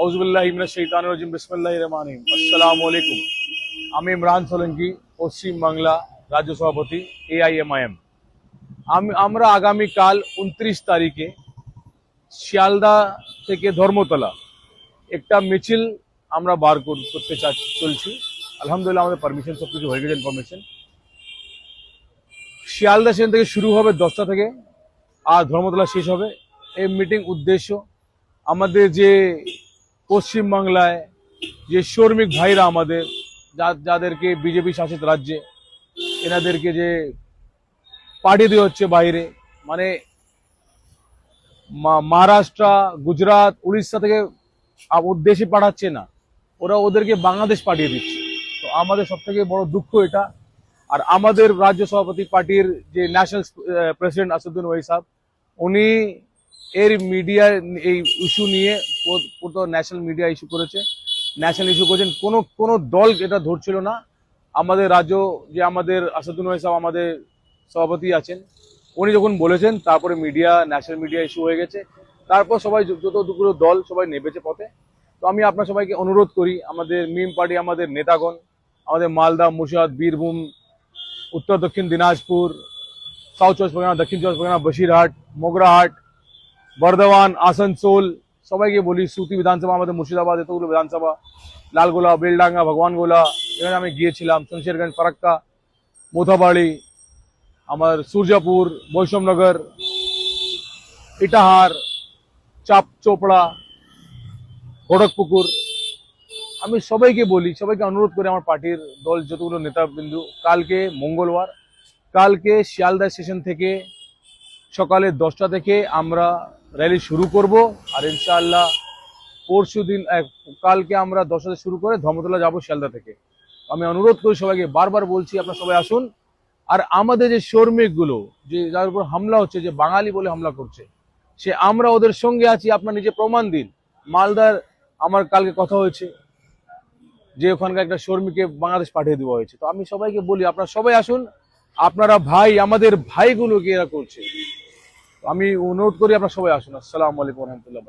আউজবুল্লাহ ইমরা শৈতান রাজিম বিসমুল্লাহ রহমান আসসালামু আলাইকুম আমি ইমরান সোলঙ্কি, পশ্চিম বাংলা রাজ্য সভাপতি এআইএমআইএম আমি, আমরা আগামীকাল উনত্রিশ তারিখে শিয়ালদা থেকে ধর্মতলা একটা মিছিল আমরা বার করতে চলছি। আলহামদুলিল্লাহ আমাদের পারমিশন সব কিছু হয়ে গেছে ইনফরমেশন শিয়ালদা সেখান থেকে শুরু হবে দশটা থেকে, আর ধর্মতলা শেষ হবে। এই মিটিং উদ্দেশ্য আমাদের যে পশ্চিমবাংলায় যে শ্রমিক ভাইরা আমাদের যাদেরকে বিজেপি শাসিত রাজ্যে, এনাদেরকে যে পাঠিয়ে দেওয়া হচ্ছে বাইরে মানে মহারাষ্ট্র, গুজরাট, উড়িষ্যা থেকে উদ্দেশ্যে পাঠাচ্ছে না। ওরা ওদেরকে বাংলাদেশ পাঠিয়ে দিচ্ছে। তো আমাদের সব থেকে বড় দুঃখ এটা। আর আমাদের রাজ্য সভাপতি পার্টির যে ন্যাশনাল প্রেসিডেন্ট আসাদুদ্দিন ওয়াই সাহেব, উনি এর মিডিয়া এই ইস্যু নিয়ে পো- পুরো ন্যাশনাল মিডিয়া ইস্যু করেছে। ন্যাশনাল ইস্যু করেছেন। কোনো কোনো দল এটা ধরছিল না। আমাদের রাজ্য যে আমাদের ওয়াই সাহেব আমাদের সভাপতি আছেন, উনি যখন বলেছেন, তারপরে মিডিয়া ন্যাশনাল মিডিয়া ইস্যু হয়ে গেছে। তারপর সবাই যত দুপুরো দল সবাই নেবেছে পথে। তো আমি আপনার সবাইকে অনুরোধ করি, আমাদের মিম পার্টি, আমাদের নেতাগণ, আমাদের মালদা, মুর্শিদাবাদ, বীরভূম, উত্তর দক্ষিণ দিনাজপুর সাউথ চব্বিশ পরগনা, দক্ষিণ চব্বিশ পরগনা, বসিরহাট, মোগরাহাট বর্ধমান, আসানসোল, সবাইকে বলি, সুতি বিধানসভা, আমাদের মুর্শিদাবাদ, এতগুলো বিধানসভা, লালগোলা, বেলডাঙ্গা, ভগবানগোলা, এখানে আমি গিয়েছিলাম, শমশেরগঞ্জ, ফারাক্কা, মোথাবাড়ি, আমার সূর্যাপুর, বৈষ্ণবনগর, ইটাহার, চাপ চোপড়া খড়গপুকুর আমি সবাইকে বলি, সবাইকে অনুরোধ করে আমার পার্টির দল যতগুলো নেতাবিন্দু, কালকে মঙ্গলবার, কালকে শিয়ালদা স্টেশন থেকে সকালে দশটা থেকে আমরা র্যালি শুরু করব। আর ইনশাআল্লাহ পরশু দিন কালকে আমরা দশটাতে শুরু করে ধর্মতলা যাব শিয়ালদা থেকে। আমি অনুরোধ করি সবাইকে, বারবার বলছি, আপনারা সবাই আসুন। আর আমাদের যে শ্রমিকগুলো, যে যার উপর হামলা হচ্ছে, যে বাঙালি বলে হামলা করছে, সে আমরা ওদের সঙ্গে আছি, আপনার নিজে প্রমাণ দিন। মালদার আমার কালকে কথা হয়েছে, যে ওখানকার একটা শ্রমিককে বাংলাদেশ পাঠিয়ে দেওয়া হয়েছে। তো আমি সবাইকে বলি, আপনারা সবাই আসুন। আপনারা ভাই, আমাদের ভাইগুলোকে এরা করছে। আমি অনুরোধ করি আপনার সবাই আসুন। আসসালামু আলাইকুম রহমতুল্লাহ